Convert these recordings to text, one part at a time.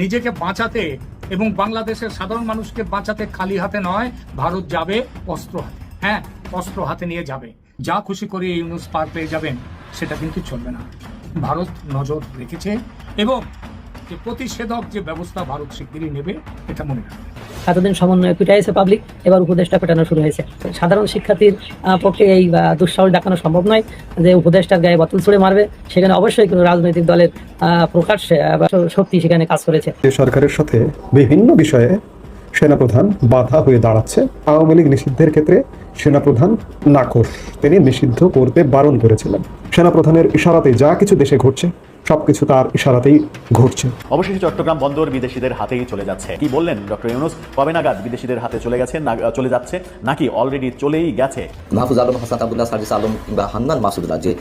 নিজেকে বাঁচাতে এবং বাংলাদেশের সাধারণ মানুষকে বাঁচাতে খালি হাতে নয়, ভারত যাবে অস্ত্র হাতে। হ্যাঁ অস্ত্র হাতে নিয়ে যাবে। যা খুশি করে এই ইউনুস পার পেয়ে যাবেন, সেটা কিন্তু চলবে না। ভারত নজর রেখেছে এবং যে প্রতিষেধক যে ব্যবস্থা ভারত শিগগিরই নেবে এটা মনে রাখবে। এতদিন সমন্বয় পিটাইছে পাবলিক এবার উপদেশটা পেটানো শুরু হয়েছে। সাধারণ শিক্ষার্থীর পক্ষে এই দুঃসাহস দেখানো সম্ভব নয় যে উপদেশটার গায়ে বোতল ছুড়ে মারবে। সেখানে অবশ্যই কোনো রাজনৈতিক দলের প্রকাশ্যে শক্তি সেখানে কাজ করেছে। সরকারের সাথে বিভিন্ন বিষয়ে সেনাপ্রধান বাধা হয়ে দাঁড়াচ্ছে আওয়ামী লীগ নিষিদ্ধের ক্ষেত্রে সেনাপ্রধান নাকশ তিনি নিষিদ্ধ করতে বারণ করেছিলেন। সেনাপ্রধানের ইশারাতে যা কিছু দেশে ঘটছে সবকিছু তার ইশারাতেই ঘটছে। অবশেষে চট্টগ্রাম বন্দর বিদেশিদের হাতেই চলে যাচ্ছে। কি বললেন ডক্টর ইউনুস? কবে নাগাদ বিদেশিদের হাতে চলে গেছে না চলে যাচ্ছে নাকি অলরেডি চলেই গেছে? মাহফুজ আলম হাসান আবদুল্লাহ সার্জিস আলম কিংবা হান্নান মাসুদুল্লাহ যে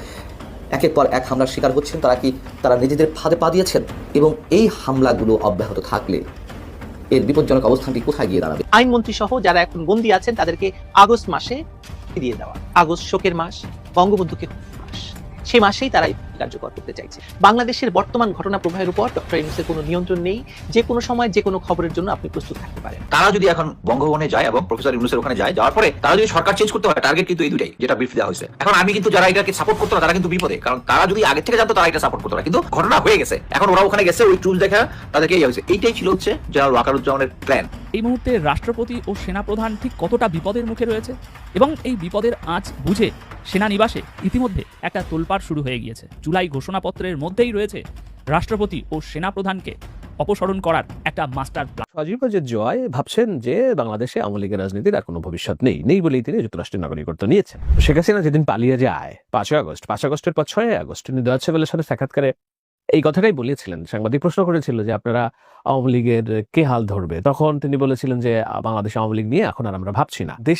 একের পর এক হামলার শিকার হচ্ছেন তারা কি তারা নিজেদের ফাঁদে পা দিয়েছেন? এবং এই হামলাগুলো অব্যাহত থাকলে এর বিপজ্জনক অবস্থানটি কোথায় গিয়ে দাঁড়াবে? আইনমন্ত্রী সহ যারা এখন বন্দী আছেন তাদেরকে আগস্ট মাসে দিয়ে দেওয়া। আগস্ট শোকের মাস বঙ্গবন্ধুকে সেই মাসেই তারা কার্যকর করতে চাইছে। বাংলাদেশের বর্তমান ঘটনা প্রবাহের উপর ডক্টর ইউনুসের কোনো নিয়ন্ত্রণ নেই। যে কোনো সময় যে কোনো খবরের জন্য আপনি প্রস্তুত থাকতে পারেন। তারা যদি এখন বঙ্গভবনে যায় এবং প্রফেসর ইউনুসের ওখানে যায় যাওয়ার পরে তারা যদি সরকার চেঞ্জ করতে হয় টার্গেট কিন্তু এই দুটাই যেটা ব্রিফ দেওয়া হয়েছে। এখন আমি কিন্তু যারা এটাকে সাপোর্ট করতো না তারা কিন্তু বিপদে। কারণ তারা যদি আগে থেকে জানতো তারা এটা সাপোর্ট করতো না। কিন্তু ঘটনা হয়ে গেছে। এখন ওরা ওখানে গেছে ওই টুল দেখা তাদেরকে ইয়ে হয়েছে। এইটাই ছিল হচ্ছে জেনারেল ওয়াকারুজ্জামানের প্ল্যান এই মুহূর্তে রাষ্ট্রপতি ও সেনাপ্রধান ঠিক কতটা বিপদের মুখে রয়েছে? এবং এই বিপদের আঁচ বুঝে সেনানিবাসে ইতিমধ্যে একটা তোলপাড় শুরু হয়ে গিয়েছে। জুলাই ঘোষণাপত্রের মধ্যেই রয়েছে রাষ্ট্রপতি ও সেনাপ্রধানকে অপসারণ করার একটা মাস্টার প্ল্যান। জয় ভাবছেন যে বাংলাদেশে আওয়ামী লীগের রাজনীতির আর কোনো ভবিষ্যৎ নেই। নেই বলেই তিনি যুক্তরাষ্ট্রের নাগরিকত্ব নিয়েছেন। শেখ হাসিনা যেদিন পালিয়ে যায়, পাঁচই আগস্ট পাঁচ আগস্টের পর ছয় আগস্ট, তিনি দয়াচ্ছে বেলের সাথে সাক্ষাৎকারে এই কথাটাই বলেছিলেন। সাংবাদিক প্রশ্ন করেছিল যে আপনারা আওয়ামী লীগের কে হাল ধরবে? তখন তিনি বলেছিলেন যে বাংলাদেশ আওয়ামী লীগ নিয়ে এখন আর আমরা ভাবছি না। দেশ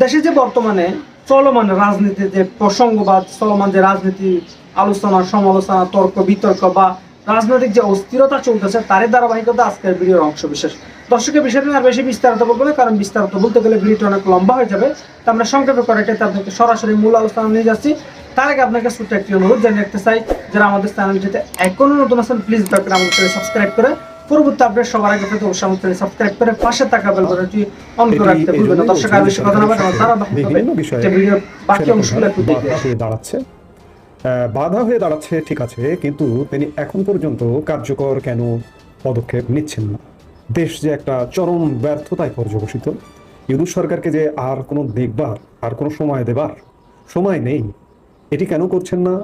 দেশে যে বর্তমানে চলমান রাজনীতি, যে প্রসঙ্গবাদ, চলমান যে রাজনীতি, আলোচনা, সমালোচনা, তর্ক, বিতর্ক বা রাজনৈতিক যে অস্থিরতা চলতেছে, তারই ধারাবাহিকতা আজকের ভিডিওর অংশ বিশেষ। দর্শকের বিষয়টা আর বেশি বিস্তারিত বলব না, কারণ বিস্তারিত বলতে গেলে ভিডিওটা অনেক লম্বা হয়ে যাবে। তা আমরা সংক্ষেপে করে কেটে আপনাকে সরাসরি মূল আলোচনা নিয়ে যাচ্ছি। তার আগে আপনাকে ছোট্ট একটি অনুরোধ জানিয়ে রাখতে চাই, যারা আমাদের চ্যানেলটিতে এখনও নতুন আছেন প্লিজ দয়া করে আমাদের সাবস্ক্রাইব করে পরবর্তী আপডেট সবার আগে পেতে অবশ্যই আমাদের সাবস্ক্রাইব করে পাশে থাকা বেল বাটনটি অন করে রাখতে ভুলবেন না। দর্শক আর বেশি কথা না আমার বিভিন্ন বিষয়ে ভিডিওর বাকি অংশগুলো একটু দাঁড়াচ্ছে। বাধা হয়ে দাঁড়াচ্ছে ঠিক আছে কিন্তু তিনি এখন পর্যন্ত কার্যকর কেন পদক্ষেপ নিচ্ছেন না? দেশ যে একটা চরম ব্যর্থতায় পর্যবসিত ইউনুস সরকারকে যে আর কোনো দেখবার আর কোনো সময় দেবার সময় নেই এটি কেন করছেন না?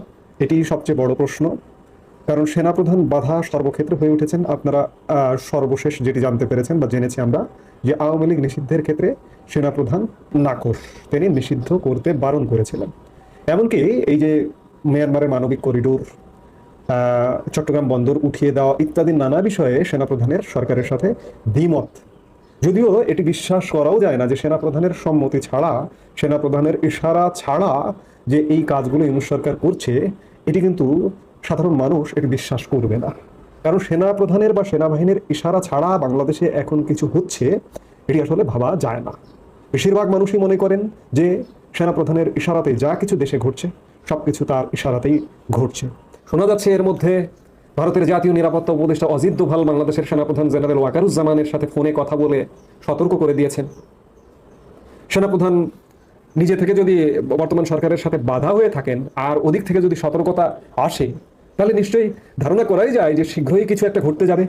এটি সবচেয়ে বড় প্রশ্ন। কারণ সেনাপ্রধান বাধা সর্বক্ষেত্রে হয়ে উঠেছেন। আপনারা সর্বশেষ যেটি জানতে পেরেছেন বা জেনেছি আমরা যে আওয়ামী লীগ নিষিদ্ধের ক্ষেত্রে সেনাপ্রধান নাকশ তিনি নিষিদ্ধ করতে বারণ করেছিলেন। এমনকি এই যে মিয়ানমারের মানবিক করিডোর চট্টগ্রাম বন্দর উঠিয়ে দেওয়া ইত্যাদি নানা বিষয়ে সেনাপ্রধানের সরকারের সাথে দ্বিমত। যদিও এটি বিশ্বাস করাও যায় না যে সেনাপ্রধানের সম্মতি ছাড়া, সেনাপ্রধানের ইশারা ছাড়া যে এই কাজগুলো ইউনুস সরকার করছে, এটি কিন্তু সাধারণ মানুষ এটি বিশ্বাস করবে না। কারণ সেনাপ্রধানের বা সেনাবাহিনীর ইশারা ছাড়া বাংলাদেশে এখন কিছু হচ্ছে, এটি আসলে ভাবা যায় না। বেশিরভাগ মানুষই মনে করেন যে সেনাপ্রধানের ইশারাতে যা কিছু দেশে ঘটছে, সবকিছু তার ইশারাতেই ঘটছে। শোনা যাচ্ছে এর মধ্যে ভারতের জাতীয় নিরাপত্তা উপদেষ্টা অজিত দোভাল বাংলাদেশের সেনাপ্রধান জেনারেল ওয়াকারুজ্জামানের সাথে ফোনে কথা বলে সতর্ক করে দিয়েছেন। সেনাপ্রধান নিজে থেকে যদি বর্তমান সরকারের সাথে বাধা হয়ে থাকেন, আর ওদিক থেকে যদি সতর্কতা আসে তাহলে নিশ্চয়ই ধারণা করাই যায় যে শীঘ্রই কিছু একটা ঘটতে যাবে।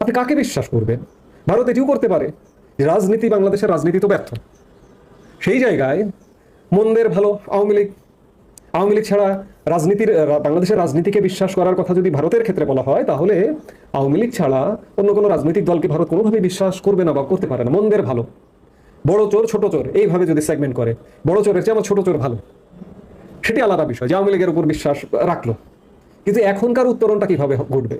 আপনি কাকে বিশ্বাস করবেন? ভারত এটিও করতে পারে। যে রাজনীতি বাংলাদেশের রাজনীতি তো ব্যর্থ। সেই জায়গায় মন্দের ভালো আওয়ামী লীগ আওয়ামী লীগ ছাড়া রাজনীতির, বাংলাদেশের রাজনীতিকে বিশ্বাস করার কথা যদি ভারতের ক্ষেত্রে বলা হয়, তাহলে আওয়ামী লীগ ছাড়া অন্য কোনো রাজনৈতিক দলকে ভারত কোনোভাবেই বিশ্বাস করবে না বা করতে পারে না। মন্দের ভালো। বড় চোর, ছোট চোর, এইভাবে যদি সেগমেন্ট করে, বড় চোরের চেয়ে আমার ছোট চোর ভালো। সেটি আলাদা বিষয় যে আওয়ামী লীগের উপর বিশ্বাস রাখল। কিন্তু এখনকার উত্তরণটা কীভাবে ঘটবে?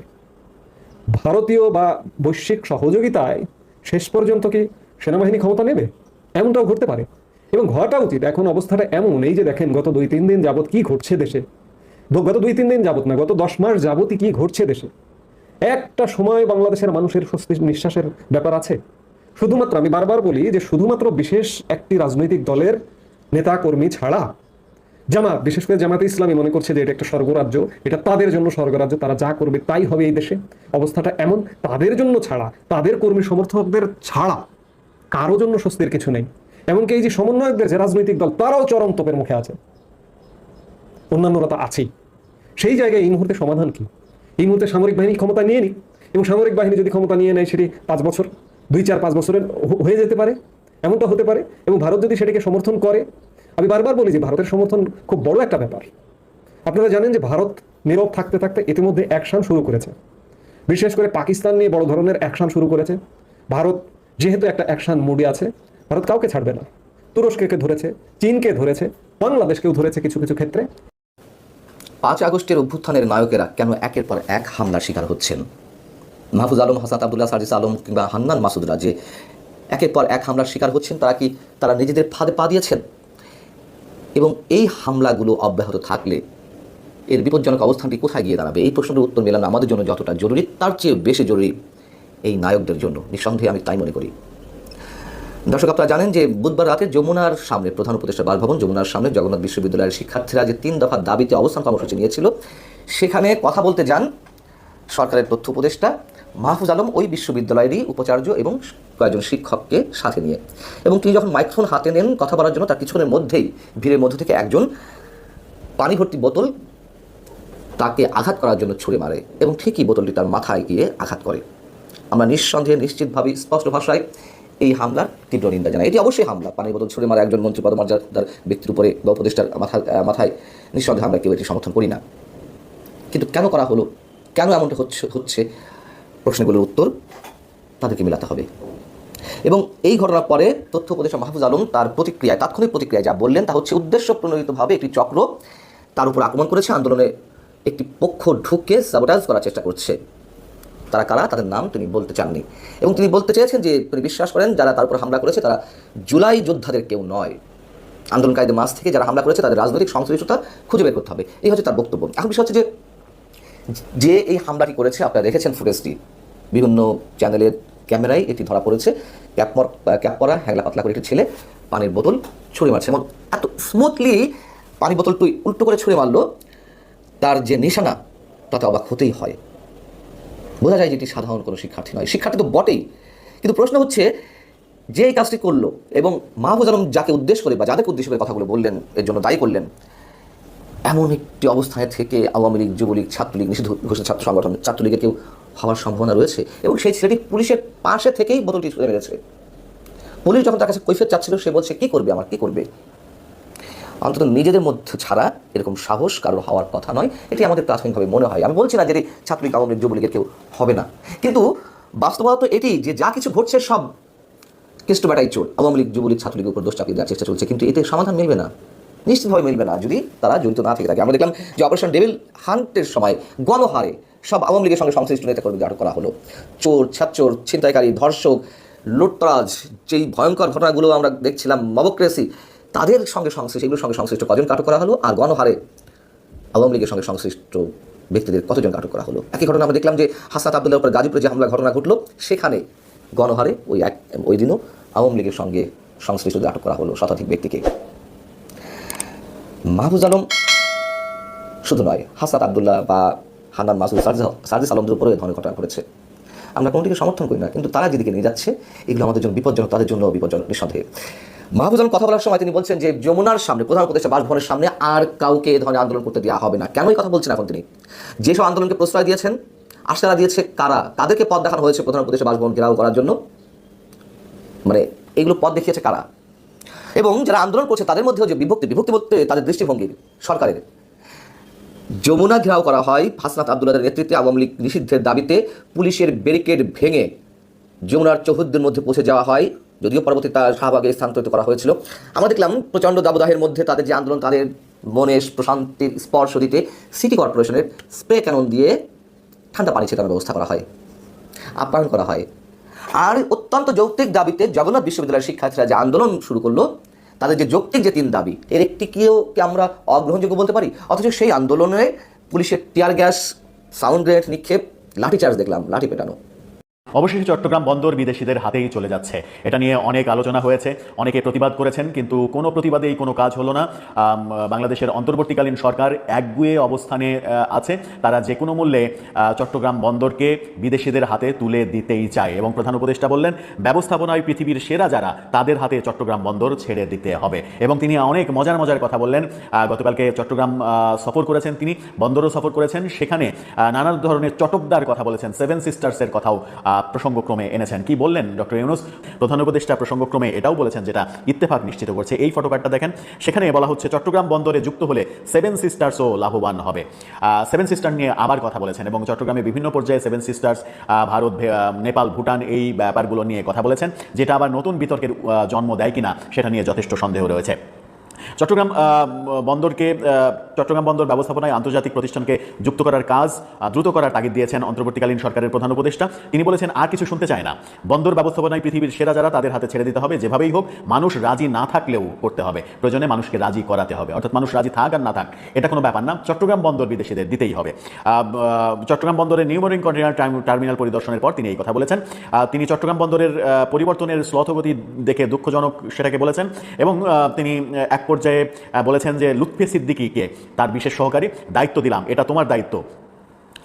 ভারতীয় বা বৈশ্বিক সহযোগিতায় শেষ পর্যন্ত কি সেনাবাহিনী ক্ষমতা নেবে? এমনটাও ঘটতে পারে। এবং ঘটা উচিত, এখন অবস্থাটা এমন, এই যে দেখেন গত দুই, তিন দিন যাবত কি ঘটছে দেশে। গত দুই, তিন দিন যাবত না, গত দশ মাস যাবতই কি ঘটছে দেশে? একটা সময় বাংলাদেশের মানুষের স্বস্তি নিঃশ্বাসের ব্যাপার আছে। শুধুমাত্র আমি বারবার বলি যে শুধুমাত্র বিশেষ একটি রাজনৈতিক দলের নেতা কর্মী ছাড়া জামাত বিশেষ করে জামাতে ইসলামী মনে করছে যে এটা একটা স্বর্গরাজ্য, এটা তাদের জন্য স্বর্গরাজ্য, তারা যা করবে তাই হবে এই দেশে। অবস্থাটা এমন, তাদের জন্য ছাড়া, তাদের কর্মী সমর্থকদের ছাড়া কারও জন্য স্বস্তির কিছু নেই। এমনকি এই যে সমন্বয়কদের যে রাজনৈতিক দল, তারাও চরম তোপের মুখে আছে। অন্যান্যরা তো আছেই। সেই জায়গায় এই মুহূর্তে সমাধান কি? এই মুহূর্তে সামরিক বাহিনী ক্ষমতা নিয়ে নিক, এবং সামরিক বাহিনী যদি ক্ষমতা নিয়ে নেয়, সেটি পাঁচ বছর, দুই চার পাঁচ বছরের হয়ে যেতে পারে, এমনটা হতে পারে, এবং ভারত যদি সেটাকে সমর্থন করে আমি বারবার বলি যে ভারতের সমর্থন খুব বড় একটা ব্যাপার। আপনারা জানেন যে ভারত নীরব থাকতে থাকতে ইতিমধ্যে অ্যাকশন শুরু করেছে। বিশেষ করে পাকিস্তান নিয়ে বড় ধরনের অ্যাকশন শুরু করেছে। ভারত যেহেতু একটা অ্যাকশন মুডে আছে, ভারত কাউকে ছাড়বে না। তুরস্ককে ধরেছে, চীনকে ধরেছে, বাংলাদেশকেও ধরেছে কিছু কিছু ক্ষেত্রে। পাঁচ আগস্টের অভ্যুত্থানের নায়কেরা কেন একের পর এক হামলার শিকার হচ্ছেন? মাহফুজ আলম, হাসান আবদুল্লাহ সাজিস আলম কিংবা হান্নান মাসুদরা যে একের পর এক হামলার শিকার হচ্ছেন, তারা কি তারা নিজেদের ফাঁদে পা দিয়েছেন? এবং এই হামলাগুলো অব্যাহত থাকলে এর বিপজ্জনক অবস্থানটি কোথায় গিয়ে দাঁড়াবে? এই প্রশ্নের উত্তর মেলানো আমাদের জন্য যতটা জরুরি, তার চেয়ে বেশি জরুরি এই নায়কদের জন্য। নিঃসন্দেহে আমি তাই মনে করি। দর্শক, আপনারা জানেন যে বুধবার রাতে যমুনার সামনে প্রধান উপদেষ্টা বাসভবন, যমুনার সামনে জগন্নাথ বিশ্ববিদ্যালয়ের শিক্ষার্থীরা যে তিন দফা দাবিতে অবস্থান কর্মসূচি নিয়েছিল, সেখানে কথা বলতে যান সরকারের তথ্য উপদেষ্টা মাহফুজ আলম ওই বিশ্ববিদ্যালয়েরই উপাচার্য এবং কয়েকজন শিক্ষককে সাথে নিয়ে। এবং তিনি যখন মাইক্রোফোন হাতে নেন কথা বলার জন্য, তার কিছুক্ষণের মধ্যেই, ভিড়ের মধ্য থেকে একজন পানি ভর্তি বোতল তাকে আঘাত করার জন্য ছুড়ে মারে এবং ঠিকই বোতলটি তার মাথায় গিয়ে আঘাত করে। আমরা নিঃসন্দেহে, নিশ্চিতভাবে, স্পষ্ট ভাষায় এই হামলার তীব্র নিন্দা জানাই। এটি অবশ্যই হামলা। পানির বোতল ছুড়ে মারা একজন মন্ত্রী, পদমর্যাদার ব্যক্তির উপরে বা উপদেষ্টার মাথা মাথায় নিঃসন্দেহে আমরা কেউ এটি সমর্থন করি না। কিন্তু কেন করা হলো? কেন এমনটা হচ্ছে হচ্ছে? প্রশ্নগুলোর উত্তর তাদেরকে মেলাতে হবে। এবং এই ঘটনার পরে তথ্য উপদেষ্টা মাহফুজ আলম তার প্রতিক্রিয়ায়, তাৎক্ষণিক প্রতিক্রিয়ায় যা বললেন তা হচ্ছে উদ্দেশ্য প্রণোদিতভাবে একটি চক্র তার উপর আক্রমণ করেছে, আন্দোলনে একটি পক্ষ ঢুকে সাবোটাজ করার চেষ্টা করছে। তারা কারা? তাদের নাম তিনি বলতে চাননি। এবং তিনি বলতে চেয়েছেন যে, তিনি বিশ্বাস করেন যারা তার উপর হামলা করেছে তারা জুলাই যোদ্ধাদের কেউ নয়। আন্দোলনকারীদের মাঝ থেকে যারা হামলা করেছে তাদের রাজনৈতিক সংশ্লিষ্টতা খুঁজে বের করতে হবে। এই হচ্ছে তার বক্তব্য। এখন বিষয় হচ্ছে যে যে এই হামলাটি করেছে, আপনারা দেখেছেন ফুটেজটি। বিভিন্ন চ্যানেলের ক্যামেরায় এটি ধরা পড়েছে। ক্যাপমর ক্যাপ পরা, হ্যাংলা পাতলা করে একটি ছেলে পানির বোতল ছুঁড়ে মারছে। এবং এত স্মুথলি পানির বোতলটি উল্টো করে ছুঁড়ে মারলো, তার যে নিশানা, তাতে অবাক হতেই হয়। বোঝা যায় যে এটি সাধারণ কোনো শিক্ষার্থী নয়। শিক্ষার্থী তো বটেই। কিন্তু প্রশ্ন হচ্ছে, যে এই কাজটি করল এবং মাহফুজ আলম যাকে উদ্দেশ্য করে বা যাদেরকে উদ্দেশ্য করে কথাগুলো বললেন, এর জন্য দায়ী করলেন এমন একটি অবস্থায় থেকে আওয়ামী লীগ, যুবলীগ, ছাত্রলীগ, নিষিদ্ধ ঘোষিত ছাত্র সংগঠন, ছাত্রলীগের কেউ হওয়ার সম্ভাবনা রয়েছে এবং সেই ছেলেটি পুলিশের পাশে থেকেই বোতলটি ছুঁড়ে গেছে পুলিশ যখন তার কাছে কৈফিয়ত চাচ্ছিল, সে বলছে, কি করবে আমার? কি করবে? অন্তত নিজেদের মধ্যে ছাড়া এরকম সাহস কারও হওয়ার কথা নয়। এটি আমাদের প্রাথমিকভাবে মনে হয়। আমি বলছি না যে ছাত্রলীগ, আওয়ামী লীগ, যুবলীগের কেউ হবে না। কিন্তু বাস্তবতা তো এটি যে যা কিছু ঘটছে সব কেষ্ট ব্যাটাই চোর। আওয়ামী লীগ, যুবলীগ, ছাত্রলীগের উপর দোষ চাপিয়ে দেওয়ার চেষ্টা চলছে, কিন্তু এতে সমাধান মিলবে না। নিশ্চিতভাবে মিলবে না যদি তারা জড়িত না থেকে থাকে। আমরা দেখলাম যে অপারেশন ডেভিল হান্টের সময় গণহারে সব আওয়ামী লীগের সঙ্গে সংশ্লিষ্ট নেতা কর্মীদের আটক করা হলো। চোর ছাত্চোর ছিনতাইকারী, ধর্ষক লুটতরাজ যেই ভয়ঙ্কর ঘটনাগুলো আমরা দেখছিলাম, মবক্রেসি, তাদের সঙ্গে সংশ্লিষ্ট এগুলোর সঙ্গে সংশ্লিষ্ট কজন আটক করা হলো? আর গণহারে আওয়ামী লীগের সঙ্গে সংশ্লিষ্ট ব্যক্তিদের কতজন আটক করা হলো? একই ঘটনা আমরা দেখলাম যে হাসাত আবদুল্লাহ উপর গাজীপুরে যে হামলা ঘটনা ঘটলো, সেখানে গণহারে ওই এক, ওই দিনও আওয়ামী লীগের সঙ্গে সংশ্লিষ্টদের আটক করা হলো শতাধিক ব্যক্তিকে। মাহফুজ আলম। শুধু নয় হাসাত আবদুল্লাহ বা হান্নান মাসুদ সার্জিস- আলমদের উপরেও এ ধরনের ঘটনা ঘটেছে। আমরা কোনটিকে সমর্থন করি না, কিন্তু তারা যেদিকে নিয়ে যাচ্ছে, এগুলো আমাদের জন্য বিপজ্জনক, তাদের জন্য বিপজ্জনক, নিঃসন্দেহে। মাহফুজ আলম কথা বলার সময় তিনি বলছেন যে, যমুনার সামনে, প্রধান উপদেষ্টা বাসভবনের সামনে আর কাউকে এ ধরনের আন্দোলন করতে দেওয়া হবে না। কেন এই কথা বলছেন এখন তিনি? যেসব আন্দোলনকে প্রশ্রয় দিয়েছেন, আশারা দিয়েছে কারা? তাদেরকে পথ দেখানো হয়েছে প্রধান উপদেষ্টা বাসভবন ঘেরাও করার জন্য? মানে এগুলো পথ দেখিয়েছে কারা? এবং যারা আন্দোলন করছে, তাদের মধ্যেও যে বিভক্তি বিভক্তি বলতে তাদের দৃষ্টিভঙ্গি সরকারের। যমুনা ঘেরাও করা হয় হাসনাত আবদুল্লাদের নেতৃত্বে আওয়ামী লীগ নিষিদ্ধের দাবিতে। পুলিশের ব্যারিকেড ভেঙে যমুনার চৌহদ্দের মধ্যে পৌঁছে যাওয়া হয়, যদিও পরবর্তী তা শাহবাগে স্থানান্তরিত করা হয়েছিল। আমরা দেখলাম প্রচণ্ড দাবদাহের মধ্যে তাদের যে আন্দোলন, তাদের মনে প্রশান্তির স্পর্শ দিতে সিটি কর্পোরেশনের স্প্রে ক্যানন দিয়ে ঠান্ডা পানি ছেটানোর ব্যবস্থা করা হয়। আপ্যায়ন করা হয়। আর অত্যন্ত যৌক্তিক দাবিতে জগন্নাথ বিশ্ববিদ্যালয়ের শিক্ষার্থীরা যে আন্দোলন শুরু করল, তাদের যে যৌক্তিক যে তিন দাবি, এর একটিকেও কি আমরা অগ্রহণযোগ্য বলতে পারি? অথচ সেই আন্দোলনে পুলিশের টিয়ার গ্যাস, সাউন্ড গ্রেনেড নিক্ষেপ লাঠি চার্জ দেখলাম, লাঠি পেটানো। অবশেষে চট্টগ্রাম বন্দর বিদেশিদের হাতেই চলে যাচ্ছে। এটা নিয়ে অনেক আলোচনা হয়েছে, অনেকে প্রতিবাদ করেছেন, কিন্তু কোনো প্রতিবাদেই কোনো কাজ হলো না। বাংলাদেশের অন্তর্বর্তীকালীন সরকার একগুয়ে অবস্থানে আছে। তারা যে কোনো মূল্যে চট্টগ্রাম বন্দরকে বিদেশিদের হাতে তুলে দিতেই চায় এবং প্রধান উপদেষ্টা বললেন, ব্যবস্থাপনায় পৃথিবীর সেরা যারা, তাদের হাতে চট্টগ্রাম বন্দর ছেড়ে দিতে হবে। এবং তিনি অনেক মজার মজার কথা বললেন। গতকালকে চট্টগ্রাম সফর করেছেন তিনি, বন্দরও সফর করেছেন। সেখানে নানা ধরনের চটকদার কথা বলেছেন, সেভেন সিস্টার্সের কথাও প্রসঙ্গক্রমে এনেছেন। কি বললেন ডক্টর ইউনুস? প্রধান উপদেষ্টা প্রসঙ্গক্রমে এটাও বলেছেন যেটা ইত্তেফাক নিশ্চিত করছে। এই ফটোকার্ডটা দেখেন, সেখানে বলা হচ্ছে চট্টগ্রাম বন্দরে যুক্ত হলে সেভেন সিস্টার্সও লাভবান হবে। সেভেন সিস্টার নিয়ে আবার কথা বলেছেন এবং চট্টগ্রামে বিভিন্ন পর্যায়ে সেভেন সিস্টার্স ভারত নেপাল, ভুটান এই ব্যাপারগুলো নিয়ে কথা বলেছেন, যেটা আবার নতুন বিতর্কের জন্ম দেয় কিনা সেটা নিয়ে যথেষ্ট সন্দেহ রয়েছে। চট্টগ্রাম বন্দরকে চট্টগ্রাম বন্দর ব্যবস্থাপনায় আন্তর্জাতিক প্রতিষ্ঠানকে যুক্ত করার কাজ দ্রুত করার তাগিদ দিয়েছেন অন্তর্বর্তীকালীন সরকারের প্রধান উপদেষ্টা। তিনি বলেছেন, আর কিছু শুনতে চায় না। বন্দর ব্যবস্থাপনায় পৃথিবীর সেরা যারা, তাদের হাতে ছেড়ে দিতে হবে। যেভাবেই হোক, মানুষ রাজি না থাকলেও করতে হবে। প্রয়োজনে মানুষকে রাজি করাতে হবে। অর্থাৎ মানুষ রাজি থাক আর না থাক, এটা কোনো ব্যাপার না। চট্টগ্রাম বন্দর বিদেশিদের দিতেই হবে। চট্টগ্রাম বন্দরের নিউমোরিং কন্টেনার টার্মিনাল পরিদর্শনের পর তিনি এই কথা বলেছেন। তিনি চট্টগ্রাম বন্দরের পরিবর্তনের শ্লথগতি দেখে দুঃখজনক সেটাকে বলেছেন এবং তিনি এক পর্যায়ে বলেছেন যে লুৎফে সিদ্দিকিকে তার বিশেষ সহকারী দায়িত্ব দিলাম। এটা তোমার দায়িত্ব।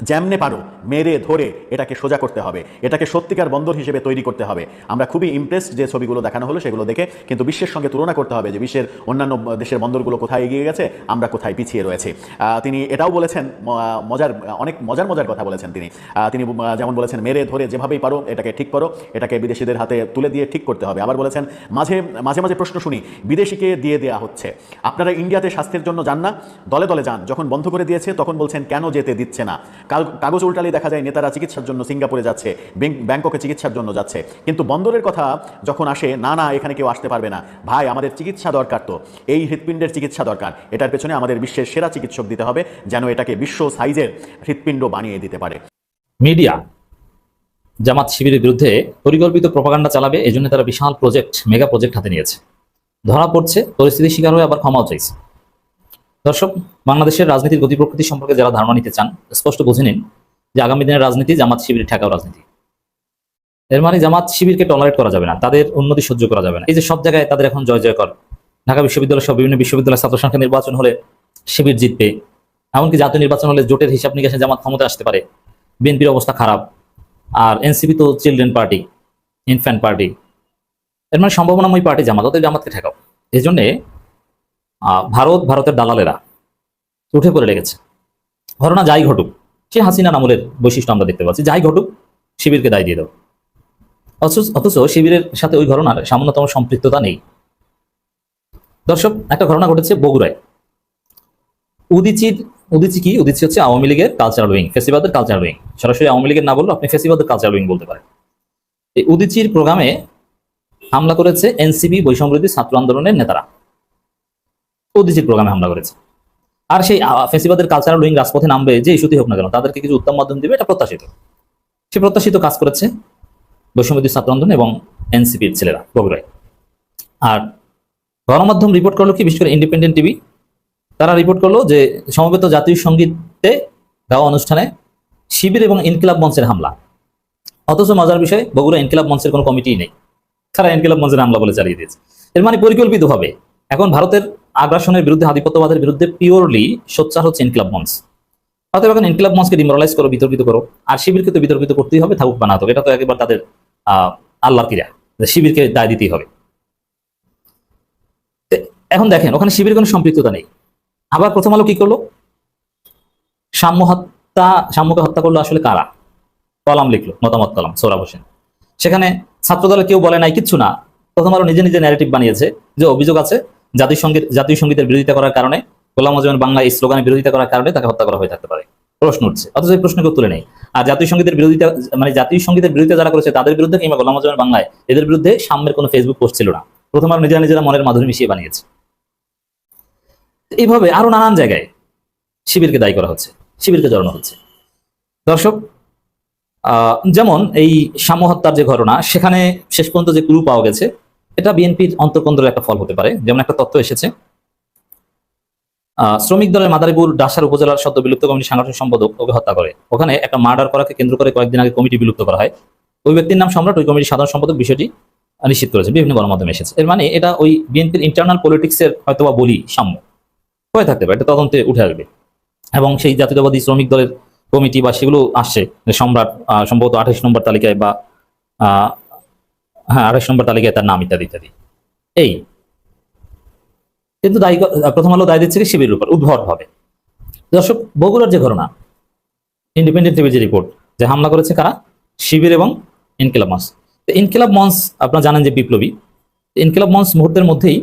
যেমনে পারো, মেরে, ধরে এটাকে সোজা করতে হবে। এটাকে সত্যিকার বন্দর হিসেবে তৈরি করতে হবে। আমরা খুবই ইমপ্রেসড যে ছবিগুলো দেখানো হলো, সেগুলো দেখে কিন্তু বিশ্বের সঙ্গে তুলনা করতে হবে যে বিশ্বের অন্যান্য দেশের বন্দরগুলো কোথায় এগিয়ে গেছে, আমরা কোথায় পিছিয়ে রয়েছে। তিনি এটাও বলেছেন মজার, অনেক মজার মজার কথা বলেছেন তিনি। তিনি যেমন বলেছেন, মেরে, ধরে যেভাবেই পারো, এটাকে ঠিক করো, এটাকে বিদেশিদের হাতে তুলে দিয়ে ঠিক করতে হবে। আবার বলেছেন, মাঝে মাঝে মাঝে প্রশ্ন শুনি, বিদেশিকে দিয়ে দেওয়া হচ্ছে। আপনারা ইন্ডিয়াতে স্বাস্থ্যের জন্য যান না, দলে দলে যান। যখন বন্ধ করে দিয়েছে, তখন বলছেন, কেন যেতে দিচ্ছে না? কাগজ উল্টালেই দেখা যায় নেতারা চিকিৎসার জন্য সিঙ্গাপুরে যাচ্ছে, ব্যাং- ব্যাংককে চিকিৎসার জন্য যাচ্ছে। কিন্তু বন্দরের কথা যখন আসে, না না, এখানে কেউ আসতে পারবে না। ভাই, আমাদের চিকিৎসা দরকার তো। এই হৃৎপিণ্ডের চিকিৎসা দরকার। এটার পেছনে আমাদের বিশ্বের সেরা চিকিৎসক দিতে হবে, যেন এটাকে বিশ্ব সাইজের হৃৎপিণ্ড বানিয়ে দিতে পারে। মিডিয়া, জামাত শিবিরের বিরুদ্ধে পরিকল্পিত প্রপাগান্ডা চালাবে, এজন্য তারা বিশাল প্রজেক্ট, মেগা প্রজেক্ট হাতে নিয়েছে। ধরা পড়ছে, পরিস্থিতির শিকার হয়ে আবার ক্ষমাও চাইছে। দর্শক, বাংলাদেশের রাজনীতির গতি প্রকৃতি সম্পর্কে যারা ধারণা নিতে চান, স্পষ্ট বুঝে নিন যে আগামী দিনের রাজনীতি জামাত শিবির ঠেকাও রাজনীতি। এর মানে জামাত শিবিরকে টলারেট করা যাবে না, তাদের উন্নতি সহ্য করা যাবে না। এই যে সব জায়গায় তাদের এখন জয় জয় কর। ঢাকা বিশ্ববিদ্যালয় সহ বিভিন্ন বিশ্ববিদ্যালয় ছাত্র সংখ্যা নির্বাচন হলে শিবির জিতবে। এমনকি জাতীয় নির্বাচন হলে জোটের হিসাব নিকাশে জামাত ক্ষমতা আসতে পারে। বিএনপির অবস্থা খারাপ। আর এনসিপি তো চিলড্রেন পার্টি, ইনফ্যান্ট পার্টি। এর মানে সম্ভাবনাময় পার্টি জামাত ওদের জামাতকে ঠেকাও। এই জন্যে ভারত, ভারতের দালালেরা উঠে পড়ে লেগেছে। ঘটনা যাই ঘটুক সে হাসিনা নামলের বৈশিষ্ট্য আমরা দেখতে পাচ্ছি। যাই ঘটুক, শিবিরকে দায় দিয়ে দেব অথচ শিবিরের সাথে ওই ঘটনার সামান্যতম সম্পৃক্ততা নেই। দর্শক, একটা ঘটনা ঘটেছে বগুড়ায়। উদিচির উদিচি কি? উদিচি হচ্ছে আওয়ামী লীগের কালচারাল উইং ফেসিবাদের কালচারাল উইং সরাসরি আওয়ামী লীগের না বলল আপনি ফেসিবাদের কালচারাল উইং বলতে পারেন। এই উদিচির প্রোগ্রামে হামলা করেছে এনসিবি বৈষম্যবিরোধী ছাত্র আন্দোলনের নেতারা। উদিচির প্রোগ্রামে হামলা করেছে। আর সেই ফেসিবাদের কালচারাল উইং রাজপথে নামবে যে ইস্যুতে হোক না কেন, তাদেরকে কিছু উত্তম মাধ্যম দিবে, এটা প্রত্যাশিত। সে প্রত্যাশিত কাজ করেছে বৈষম্যবিরোধী ছাত্র আন্দোলন এবং এনসিপির ছেলেরা, বগুড়ায়। আর গণমাধ্যম রিপোর্ট করল কি, বিশেষ করে ইন্ডিপেন্ডেন্ট টিভি তারা রিপোর্ট করল যে সমবেত জাতীয় সঙ্গীতে গাওয়া অনুষ্ঠানে শিবির এবং ইনকিলাব মঞ্চের হামলা। অথচ মজার বিষয়, বগুড়া ইনকিলাব মঞ্চের কোনো কমিটি নেই। তারা ইনকিলাব মঞ্চের হামলা বলে চালিয়ে দিয়েছে। এর মানে পরিকল্পিতভাবে। এখন ভারতের আগ্রাসনের বিরুদ্ধে আধিপত্যবাদের বিরুদ্ধে পিওরলি সোচ্চার হচ্ছে ইনকিলাব মঞ্চ। অতএব এখন ইনকিলাব মঞ্চকে ডিমোরালাইজ করো, বিতর্কিত করো। আর শিবিরকে তো বিতর্কিত করতেই হবে, থাকুক বা না থাকুক, এটা তো একেবারে তাদের, আহ, আল্লাহর কিরা শিবিরকে দায় দিতেই হবে। এখন দেখেন, ওখানে শিবির কোনো সম্পৃক্ততা নেই। আবার প্রথম আলো কি করল? সাম্য হত্যা, সাম্যকে হত্যা করল আসলে কারা? কলাম লিখলো, মতামত কলাম সৌরভ হোসেন। সেখানে ছাত্রদলে কেউ বলে নাই কিচ্ছু না। প্রথম আলো নিজে নিজে ন্যারেটিভ বানিয়েছে যে অভিযোগ আছে জাতীয় সংগীত জাতীয় সঙ্গীতের বিরোধিতা করার কারণে গোলাম আজমের বাংলা এই স্লোগানের বিরোধিতা করার কারণে তাকে হত্যা করা হয়ে থাকতে পারে। প্রশ্ন উঠছে। অথচ এই প্রশ্ন কেউ তুলে নেই। আর জাতীয় সঙ্গীতের বিরোধিতা মানে জাতীয় সঙ্গীতের বিরোধিতা যারা করেছে তাদের বিরুদ্ধে কিংবা গোলাম আজমের বাংলায় এদের বিরুদ্ধে সাম্যের কোনো ফেসবুক পোস্ট ছিল না। প্রথম আলো নিজেরা নিজেরা মনের মাধুরী মিশিয়ে বানিয়েছে। এইভাবে আরও নানান জায়গায় শিবিরকে দায়ী করা হচ্ছে, শিবিরকে জড়ানো হচ্ছে। দর্শক যেমন এই সাম্য হত্যার যে ঘটনা, সেখানে শেষ পর্যন্ত যে ক্লু পাওয়া গেছে এটা বিএনপির অন্তর্কন্দ্রের একটা ফল হতে পারে। যেমন একটা তথ্য এসেছে। শ্রমিক দলের মাদারীপুর ডাসার উপজেলার সদ্য বিলুপ্ত কমিটির সাংগঠনিক সম্পাদক ওকে হত্যা করে। ওখানে একটা মার্ডার করাকে কেন্দ্র করে কয়েকদিন আগে কমিটি বিলুপ্ত করা হয়। ওই ব্যক্তির নাম সম্রাট, ওই কমিটির সাধারণ সম্পাদক বিষয়টি নিশ্চিত করেছে। বিভিন্ন গণমাধ্যমে এসেছে। এর মানে এটা ওই বিএনপির ইন্টারনাল পলিটিক্সের হয়তো বা বলি সাম্য। হয়ে থাকতে পারে, এটা তদন্তে উঠে আসবে। এবং সেই জাতীয়তাবাদী শ্রমিক দলের কমিটি বা সেগুলো আসছে। সম্রাট সম্ভবত আঠাশ নম্বর তালিকায় বা হ্যাঁ আঠাশ নম্বর তালিকায় তার নাম ইত্যাদি ইত্যাদি। এই। কিন্তু দায়ী প্রথম আলো দায় দিচ্ছে কি শিবিরের উপর, উদ্ভট ভাবে। দর্শক, বগুড়ার যে ঘটনা ইন্ডিপেন্ডেন্ট টিভির যে রিপোর্ট যে হামলা করেছে কারা? শিবির এবং ইনকিলাব মঞ্চ। তো ইনকিলাব মঞ্চ, আপনারা জানেন যে বিপ্লবী। ইনকিলাব মঞ্চ মুহূর্তের মধ্যেই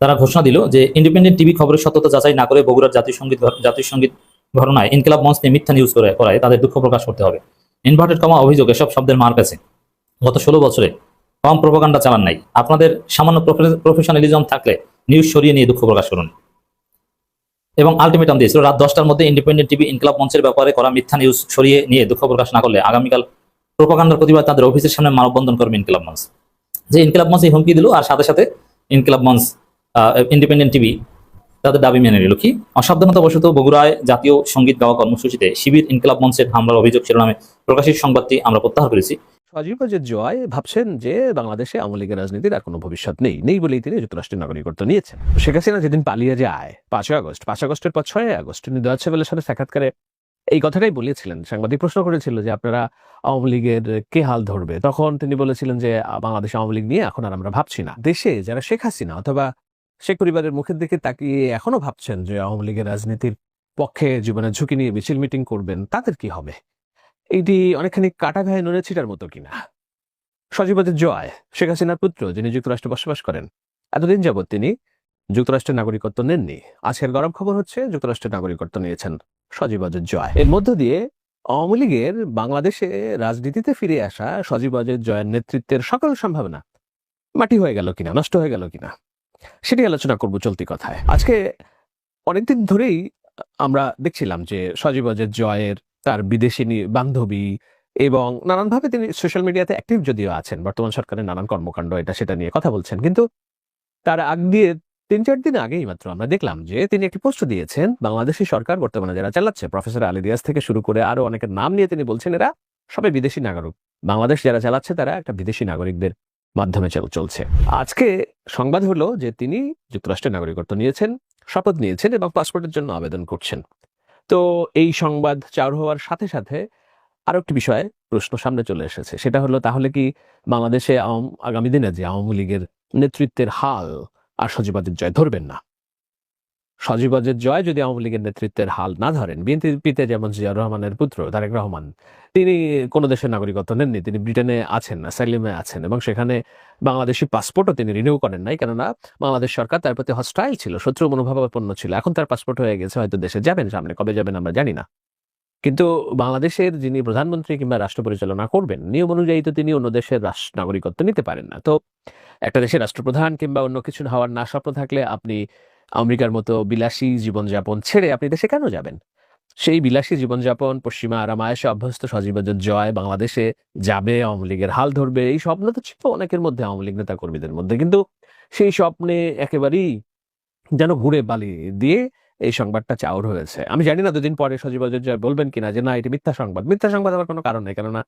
তারা ঘোষণা দিল যে ইন্ডিপেন্ডেন্ট টিভি খবরের সত্যতা যাচাই না করে বগুড়ার জাতীয় সংগীত জাতীয় সংগীত ঘটনায় ইনকিলাব মঞ্চ নিয়ে মিথ্যা নিউজ করে করায় তাদের দুঃখ প্রকাশ করতে হবে। ইনভার্টেড কমা অভিযোগ, এসব শব্দের মার কাছে। গত ষোলো বছরে কম প্রোপাগান্ডা চালান নাই। আপনাদের সামান্য প্রফেশনালিজম থাকলে নিউজ সরিয়ে নিয়ে দুঃখ প্রকাশ করুন। এবং আলটিমেটাম দিয়েছিল, রাত দশটার মধ্যে ইন্ডিপেন্ডেন্ট টিভি ইনকলাব মঞ্চের ব্যাপারে করা মিথ্যা নিউজ সরিয়ে নিয়ে দুঃখ প্রকাশ না করলে আগামীকাল প্রোপাগান্ডার প্রতিবাদ তাদের অফিসের সামনে মানববন্ধন করবে ইনকলাব মঞ্চ। যে ইনকলাব মঞ্চ হুমকি দিল, আর সাথে সাথে ইনকলাব মঞ্চ ইন্ডিপেন্ডেন্ট টিভি তাদের দাবি মেনে নিল। কি? অসাবধানতাবশত বগুড়ায় জাতীয় সংগীত গাওয়া কর্মসূচিতে শিবির ইনকলাব মঞ্চের হামলার অভিযোগ শিরোনামে প্রকাশিত সংবাদটি আমরা প্রত্যাহার করেছি। সজীব জয় ভাবছেন যে বাংলাদেশে আওয়ামী লীগের রাজনীতির আর কোনো ভবিষ্যৎ নেই নেই বলেই তিনি যুক্তরাষ্ট্রের নাগরিকত্ব নিয়েছেন। শেখ হাসিনা যেদিন পালিয়ে যায়, পাঁচই আগস্ট পাঁচ আগস্টের পর ছয় আগস্ট, তিনি দোয়া ছেবেলের সাথে সাক্ষাৎকারে এই কথাটাই বলেছিলেন। সাংবাদিক প্রশ্ন করেছিল যে আপনারা আওয়ামী লীগের কে হাল ধরবে? তখন তিনি বলেছিলেন যে বাংলাদেশ আওয়ামী লীগ নিয়ে এখন আর আমরা ভাবছি না। দেশে যারা শেখ হাসিনা অথবা শেখ পরিবারের মুখের দিকে তাকিয়ে এখনও ভাবছেন যে আওয়ামী লীগের রাজনীতির পক্ষে জীবনের ঝুঁকি নিয়ে মিছিল মিটিং করবেন, তাদের কি হবে? এইটি অনেকখানি কাটা গায়ে নড়ে ছিটার মতো কিনা। সজীবদের জয়, শেখ হাসিনার পুত্র যিনি যুক্তরাষ্ট্রে বসবাস করেন, এতদিন যাবৎ তিনি যুক্তরাষ্ট্রের নাগরিকত্ব নেননি। আজকের গরম খবর হচ্ছে যুক্তরাষ্ট্রের নাগরিকত্ব নিয়েছেন সজীবদের জয়। এর মধ্য দিয়ে আওয়ামী লীগের বাংলাদেশে রাজনীতিতে ফিরে আসা সজীবদের জয়ের নেতৃত্বের সকল সম্ভাবনা মাটি হয়ে গেল কিনা, নষ্ট হয়ে গেল কিনা সেটি আলোচনা করব চলতি কথায়। আজকে অনেকদিন ধরেই আমরা দেখছিলাম যে সজীবদের জয়ের তার বিদেশি বান্ধবী এবং নানানভাবে তিনি সোশ্যাল মিডিয়াতে অ্যাক্টিভ যদিও আছেন। বর্তমান সরকারের নানান কর্মকাণ্ড এটা সেটা নিয়ে কথা বলছেন। কিন্তু তার আগ দিয়ে তিন চার দিন আগেই মাত্র আমরা দেখলাম যে তিনি একটি পোস্ট দিয়েছেন। বাংলাদেশি সরকার বর্তমানে যারা চালাচ্ছে প্রফেসর আলী দিয়াস থেকে শুরু করে আরও অনেকের নাম নিয়ে তিনি বলছেন, এরা সবাই বিদেশি নাগরিক। বাংলাদেশ যারা চালাচ্ছে, তারা একটা বিদেশি নাগরিকদের মাধ্যমে চল- চলছে। আজকে সংবাদ হলো যে তিনি যুক্তরাষ্ট্রের নাগরিকত্ব নিয়েছেন, শপথ নিয়েছেন এবং পাসপোর্টের জন্য আবেদন করছেন। তো এই সংবাদ চালু হওয়ার সাথে সাথে আরও একটি বিষয়ে প্রশ্ন সামনে চলে এসেছে। সেটা হলো, তাহলে কি বাংলাদেশে আগামী দিনে যে আওয়ামী লীগের নেতৃত্বের হাল আর সজীবাদের জয় ধরবেন না? সজীবাদের জয় যদি আওয়ামী লীগের নেতৃত্বের হাল না ধরেন, বিএনপিতে যেমন জিয়াউর রহমানের পুত্র তারেক রহমান, তিনি কোনো দেশের নাগরিকত্ব নেননি, তিনি ব্রিটেনে আছেন না সাইলিমে আছেন এবং সেখানে বাংলাদেশি পাসপোর্টও তিনি রিনিউ করেন নাই। কেননা বাংলাদেশ সরকার তার প্রতি হস্টাইল ছিল, শত্রু মনোভাবাপন্ন ছিল। এখন তার পাসপোর্ট হয়ে গেছে, হয়তো দেশে যাবেন, সামনে কবে যাবেন আমরা জানি না। কিন্তু বাংলাদেশের যিনি প্রধানমন্ত্রী কিংবা রাষ্ট্র পরিচালনা করবেন, নিয়ম অনুযায়ী তো তিনি অন্য দেশের রাষ্ট্র নাগরিকত্ব নিতে পারেন না। তো একটা দেশের রাষ্ট্রপ্রধান কিংবা অন্য কিছু হওয়ার না স্বপ্ন থাকলে আপনি আমেরিকার মতো বিলাসী জীবনযাপন ছেড়ে আপনি দেশে কেন যাবেন? সেই বিলাসী জীবনযাপন, পশ্চিমা আরামায়াসে অভ্যস্ত সজীবদের জয়, বাংলাদেশে যাবে, আওয়ামী লীগের হাল ধরবে, এই স্বপ্ন তো ছিল অনেকের মধ্যে আওয়ামী লীগ নেতা কর্মীদের মধ্যে। কিন্তু সেই স্বপ্নে একেবারেই যেন ঘুরে বালি দিয়ে এই সংবাদটা চাউর হয়েছে। আমি জানি না দুদিন পরে সজীব জয় বলবেন কিনা যে না, এটি মিথ্যা সংবাদ। মিথ্যা সংবাদ হওয়ার কোনো কারণ নেই। কেননা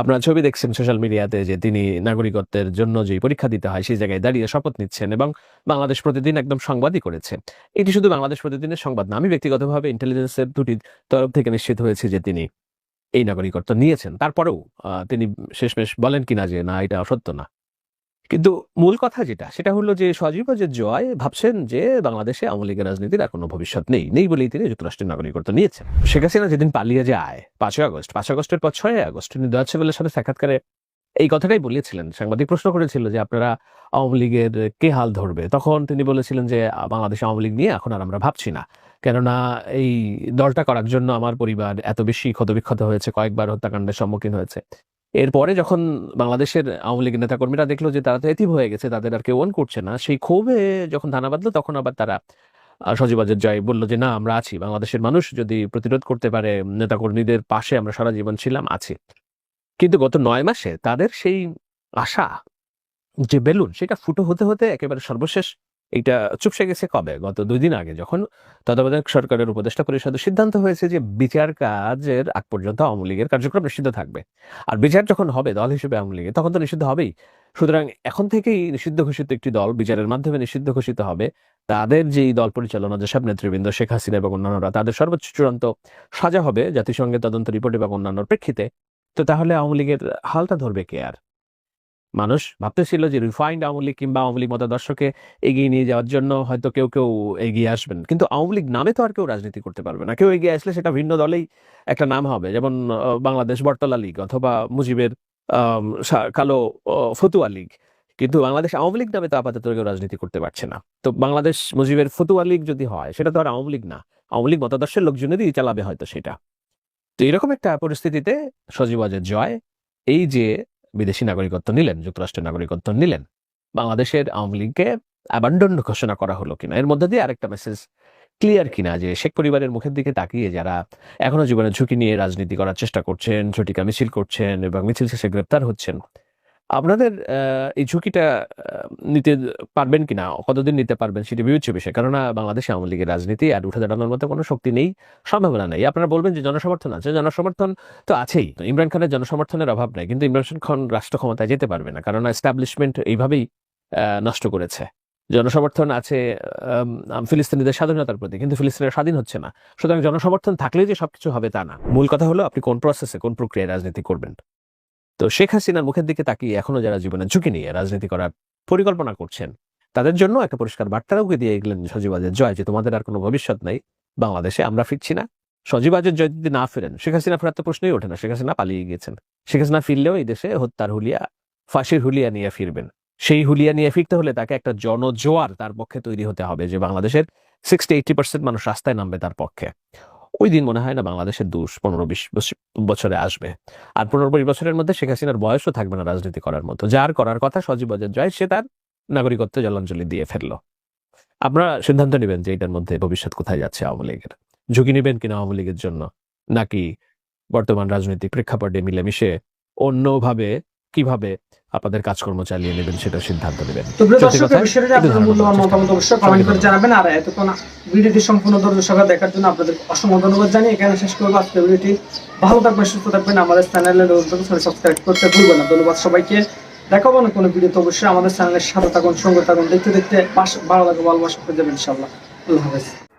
আপনারা ছবি দেখছেন সোশ্যাল মিডিয়াতে যে তিনি নাগরিকত্বের জন্য যে পরীক্ষা দিতে হয়, সেই জায়গায় দাঁড়িয়ে শপথ নিচ্ছেন এবং বাংলাদেশ প্রতিদিন একদম সংবাদই করেছে। এটি শুধু বাংলাদেশ প্রতিদিনের সংবাদ না, আমি ব্যক্তিগতভাবে ইন্টেলিজেন্সের দুটি তরফ থেকে নিশ্চিত হয়েছি যে তিনি এই নাগরিকত্ব নিয়েছেন। তারপরেও তিনি শেষমেশ বলেন কিনা যে না, এটা অসত্য না। কিন্তু মূল কথা যেটা, সেটা হলো যে সজীব যে জয় ভাবছেন যে বাংলাদেশে আওয়ামী লীগের রাজনীতির আর কোনো ভবিষ্যৎ নেই। নেই বলেই তিনি যুক্তরাষ্ট্রের নাগরিকত্ব নিয়েছেন। শেখ হাসিনা যেদিন পালিয়ে যায়, পাঁচই আগস্ট পাঁচ আগস্টের পর ছয় আগস্ট, তিনি দোয়া ছেবেলের সাথে সাক্ষাৎকারে এই কথাটাই বলেছিলেন। সাংবাদিক প্রশ্ন করেছিল যে আপনারা আওয়ামী লীগের কে হাল ধরবে? তখন তিনি বলেছিলেন যে, বাংলাদেশ আওয়ামী লীগ নিয়ে এখন আর আমরা ভাবছি না। কেননা এই দলটা করার জন্য আমার পরিবার এত বেশি ক্ষতবিক্ষত হয়েছে, কয়েকবার হত্যাকাণ্ডের সম্মুখীন হয়েছে। এরপরে যখন বাংলাদেশের আওয়ামী লীগের নেতাকর্মীরা দেখল যে তারা তো এতিম হয়ে গেছে তাদের আর কেউ ওন করছে না সেই ক্ষোভে যখন ধানা বাঁধলো তখন আবার তারা আহ, সজীব আজের জয় বলল যে না আমরা আছি। বাংলাদেশের মানুষ যদি প্রতিরোধ করতে পারে নেতাকর্মীদের পাশে আমরা সারা জীবন ছিলাম আছি। কিন্তু গত নয় মাসে তাদের সেই আশা যে বেলুন সেটা ফুটো হতে হতে একেবারে সর্বশেষ এইটা চুপসে গেছে কবে? গত দুই দিন আগে যখন তত্ত্বাবধায়ক সরকারের উপদেষ্টা পরিষদের সিদ্ধান্ত হয়েছে যে বিচার কাজের আগ পর্যন্ত আওয়ামী লীগের কার্যক্রম নিষিদ্ধ থাকবে। আর বিচার যখন হবে দল হিসেবে আওয়ামী লীগের, তখন তো নিষিদ্ধ হবেই। সুতরাং এখন থেকেই নিষিদ্ধ ঘোষিত একটি দল বিচারের মাধ্যমে নিষিদ্ধ ঘোষিত হবে। তাদের যেই দল পরিচালনা যেসব নেতৃবৃন্দ, শেখ হাসিনা এবং অন্যান্যরা, তাদের সর্বোচ্চ চূড়ান্ত সাজা হবে জাতিসংঘের তদন্ত রিপোর্ট এবং অন্যান্য প্রেক্ষিতে। তো তাহলে আওয়ামী লীগের হালটা ধরবে কে আর? মানুষ ভাবতেছিল যে রিফাইন্ড আওয়ামী লীগ কিংবা আওয়ামী লীগ মতাদর্শকে এগিয়ে নিয়ে যাওয়ার জন্য হয়তো কেউ কেউ এগিয়ে আসবেন। কিন্তু আওয়ামী লীগ নামে তো আর কেউ রাজনীতি করতে পারবে না। কেউ এগিয়ে আসলে সেটা ভিন্ন দলেই একটা নাম হবে। যেমন বাংলাদেশ বটতলা লীগ অথবা মুজিবের কালো ফতুয়া লীগ। কিন্তু বাংলাদেশ আওয়ামী লীগ নামে তো আপাতত কেউ রাজনীতি করতে পারছে না। তো বাংলাদেশ মুজিবের ফতুয়া লীগ যদি হয়, সেটা তো আর আওয়ামী লীগ না। আওয়ামী লীগ মতাদর্শের লোকজনেরই চালাবে হয়তো সেটা। তো এরকম একটা পরিস্থিতিতে সজীব জয়, এই যে বিদেশি নাগরিকত্ব নিলেন, যুক্তরাষ্ট্রের নাগরিকত্ব নিলেন। বাংলাদেশের আওয়ামী লীগকে অ্যাবান্ডন ঘোষণা করা হলো কিনা, এর মধ্যে দিয়ে আরেকটা মেসেজ ক্লিয়ার কিনা যে শেখ পরিবারের মুখের দিকে তাকিয়ে যারা এখনও জীবনে ঝুঁকি নিয়ে রাজনীতি করার চেষ্টা করছেন, ঝটিকা মিছিল করছেন এবং মিছিল শেষে গ্রেপ্তার হচ্ছেন আপনাদের এই ঝুঁকিটা নিতে পারবেন কিনা, কতদিন নিতে পারবেন সেটি বিবেচ্য বিষয়। কেননা বাংলাদেশে আওয়ামী লীগের রাজনীতি আর উঠে দাঁড়ানোর মতো কোনো শক্তি নেই, সম্ভাবনা নেই। আপনারা বলবেন যে জনসমর্থন আছে, জনসমর্থন তো আছেই। ইমরান খানের জনসমর্থনের অভাব নেই, কিন্তু ইমরান খান রাষ্ট্র ক্ষমতায় যেতে পারবে না, কারণ এস্টাবলিশমেন্ট এইভাবেই নষ্ট করেছে। জনসমর্থন আছে ফিলিস্তিনিদের স্বাধীনতার প্রতি, কিন্তু ফিলিস্তিনের স্বাধীন হচ্ছে না। সুতরাং জনসমর্থন থাকলেই যে সবকিছু হবে তা না। মূল কথা হলো আপনি কোন প্রসেসে কোন প্রক্রিয়ায় রাজনীতি করবেন। তো শেখ হাসিনার মুখের দিকে তাকিয়ে এখনও যারা জীবনে ঝুঁকি নিয়ে রাজনীতি করার পরিকল্পনা করছেন, তাদের জন্য একটা পরিষ্কার বার্তাও দিয়ে গেলেন সজীবাজের জয় যে তোমাদের আর কোনো ভবিষ্যৎ নাই, বাংলাদেশে আমরা ফিরছি না। সজীবাজের জয় যদি না ফেরেন, শেখ হাসিনা ফেরার তো প্রশ্নই ওঠে না, শেখ হাসিনা পালিয়ে গিয়েছেন। শেখ হাসিনা ফিরলেও এই দেশে হত্যার হুলিয়া, ফাঁসির হুলিয়া নিয়ে ফিরবেন। সেই হুলিয়া নিয়ে ফিরতে হলে তাকে একটা জনজোয়ার তার পক্ষে তৈরি হতে হবে যে বাংলাদেশের সিক্সটি এইটি পার্সেন্ট মানুষ রাস্তায় নামবে তার পক্ষে। ওই দিন মনে হয় না বাংলাদেশের দুশ পনেরো বিশ বছ- বছরে আসবে। আর পনেরো বিশ বছরের মধ্যে শেখ হাসিনার বয়সও থাকবে না রাজনীতি করার মতো। যার করার কথা সজীব অজয় জয়, সে তার নাগরিকত্ব জলাঞ্জলি দিয়ে ফেলল। আপনারা সিদ্ধান্ত নেবেন যে এটার মধ্যে ভবিষ্যৎ কোথায় যাচ্ছে আওয়ামী লীগের। ঝুঁকি নেবেন কিনা আওয়ামী লীগের জন্য? নাকি বর্তমান রাজনৈতিক প্রেক্ষাপটে মিলেমিশে অন্যভাবে কীভাবে আপনাদের কাজকর্ম চালিয়ে নেবেন সেটা সিদ্ধান্ত নেবেন? তো প্রিয় দর্শক আপনাদের মূল্যবান মতামত অবশ্যই কমেন্ট করে জানাবেন। আর এতক্ষণ ভিডিওটি সম্পূর্ণ ধৈর্য সহকারে দেখার জন্য আপনাদের অসংখ্য ধন্যবাদ জানিয়ে এখানে শেষ করব। আজকে ভিডিওটি ভালো থাকবেন সুস্থ থাকবেন। আমাদের চ্যানেলে সাবস্ক্রাইব করতে ভুলবেন না। ধন্যবাদ সবাইকে। দেখাবো না কোনো ভিডিওতে অবশ্যই। আমাদের চ্যানেলের সাথে থাকুন সঙ্গে থাকুন। দেখতে দেখতে পাশ- ভালো লাগবে ভালোবাসা পেয়ে যাবেন ইনশাল্লাহ আল্লাহ হাফেজ।